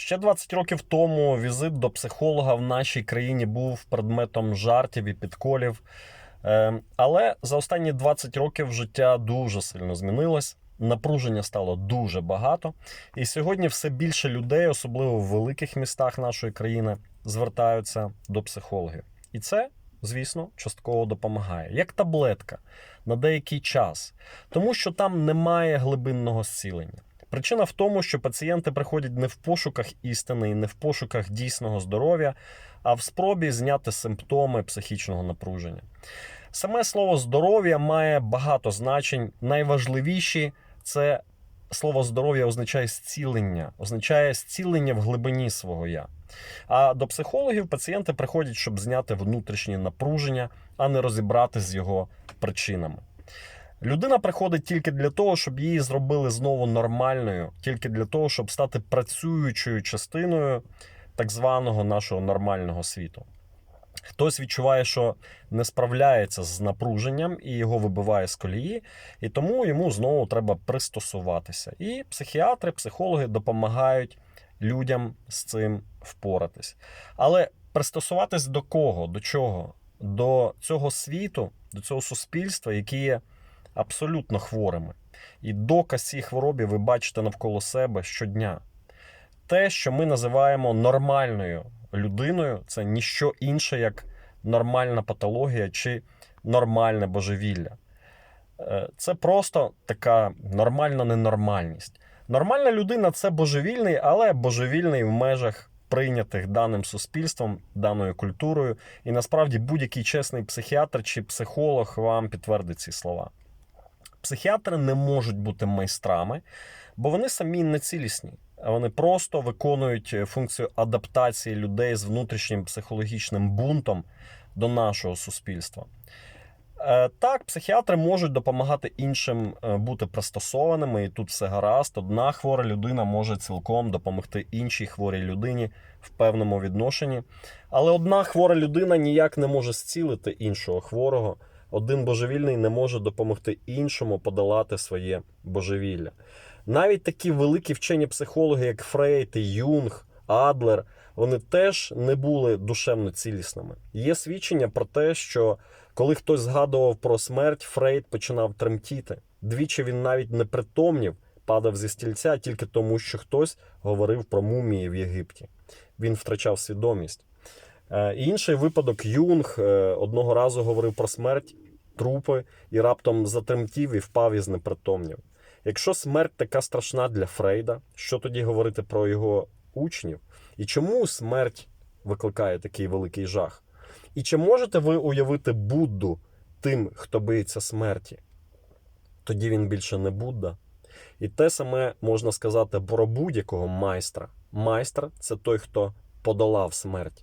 Ще 20 років тому візит до психолога в нашій країні був предметом жартів і підколів. Е, Але за останні 20 років життя дуже сильно змінилось. Напруження стало дуже багато, і сьогодні все більше людей, особливо в великих містах нашої країни, звертаються до психологів. І це, звісно, частково допомагає, як таблетка на деякий час, тому що там немає глибинного зцілення. Причина в тому, що пацієнти приходять не в пошуках істини і не в пошуках дійсного здоров'я, а в спробі зняти симптоми психічного напруження. Саме слово здоров'я має багато значень. Найважливіші це слово здоров'я означає зцілення, означає зцілення в глибині свого я. А до психологів пацієнти приходять, щоб зняти внутрішнє напруження, а не розібратися з його причинами. Людина приходить тільки для того, щоб її зробили знову нормальною, тільки для того, щоб стати працюючою частиною так званого нашого нормального світу. Хтось відчуває, що не справляється з напруженням і його вибиває з колії, і тому йому знову треба пристосуватися. І психіатри, психологи допомагають людям з цим впоратись. Але пристосуватись до кого? До чого? До цього світу, до цього суспільства, які є абсолютно хворими. І доказ цій хворобі ви бачите навколо себе щодня. Те, що ми називаємо нормальною людиною, це ніщо інше, як нормальна патологія чи нормальне божевілля. Е, Це просто така нормальна ненормальність. Нормальна людина це божевільний, але божевільний в межах прийнятих даним суспільством, даною культурою. І насправді будь-який чесний психіатр чи психолог вам підтвердить ці слова. Психіатри не можуть бути майстрами, бо вони самі не цілісні. Вони просто виконують функцію адаптації людей з внутрішнім психологічним бунтом до нашого суспільства. Е, Так, психіатри можуть допомагати іншим е, бути пристосованими, і тут все гаразд. Одна хвора людина може цілком допомогти іншій хворій людині в певному відношенні. Але одна хвора людина ніяк не може зцілити іншого хворого. Один божевільний не може допомогти іншому подолати своє божевілля. Навіть такі великі вчені психологи, як Фрейд, Юнг, Адлер, вони теж не були душевно цілісними. Є свідчення про те, що коли хтось згадував про смерть, Фрейд починав тремтіти. Двічі він навіть не притомнів, падав зі стільця тільки тому, що хтось говорив про мумії в Єгипті. Він втрачав свідомість. Е, Інший випадок Юнг е, одного разу говорив про смерть, трупи і раптом затремтів і впав із непритомнів. Якщо смерть така страшна для Фрейда, що тоді говорити про його учнів? І чому смерть викликає такий великий жах? І чи можете ви уявити Будду тим, хто боїться смерті? Тоді він більше не Будда. І те саме можна сказати про будь-якого майстра. Майстер це той, хто подолав смерть.